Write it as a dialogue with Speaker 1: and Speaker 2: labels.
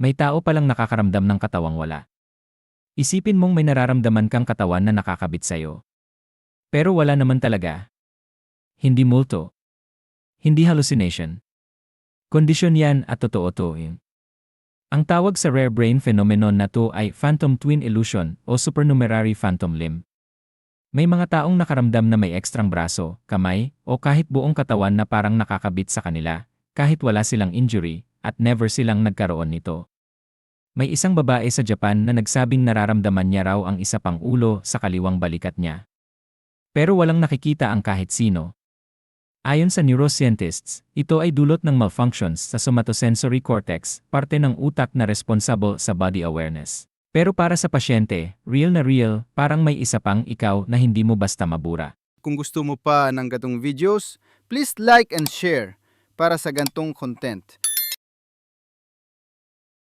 Speaker 1: May tao palang nakakaramdam ng katawang wala. Isipin mong may nararamdaman kang katawan na nakakabit sa'yo. Pero wala naman talaga. Hindi multo. Hindi hallucination. Kondisyon yan at totoo to. eh. Ang tawag sa rare brain phenomenon na to ay phantom twin illusion o supernumerary phantom limb. May mga taong nakaramdam na may ekstrang braso, kamay, o kahit buong katawan na parang nakakabit sa kanila, kahit wala silang injury, at never silang nagkaroon nito. May isang babae sa Japan na nagsabing nararamdaman niya raw ang isa pang ulo sa kaliwang balikat niya. Pero walang nakikita ang kahit sino. Ayon sa neuroscientists, ito ay dulot ng malfunctions sa somatosensory cortex, parte ng utak na responsible sa body awareness. Pero para sa pasyente, real na real, parang may isa pang ikaw na hindi mo basta mabura.
Speaker 2: Kung gusto mo pa ng gatong videos, please like and share para sa gantong content.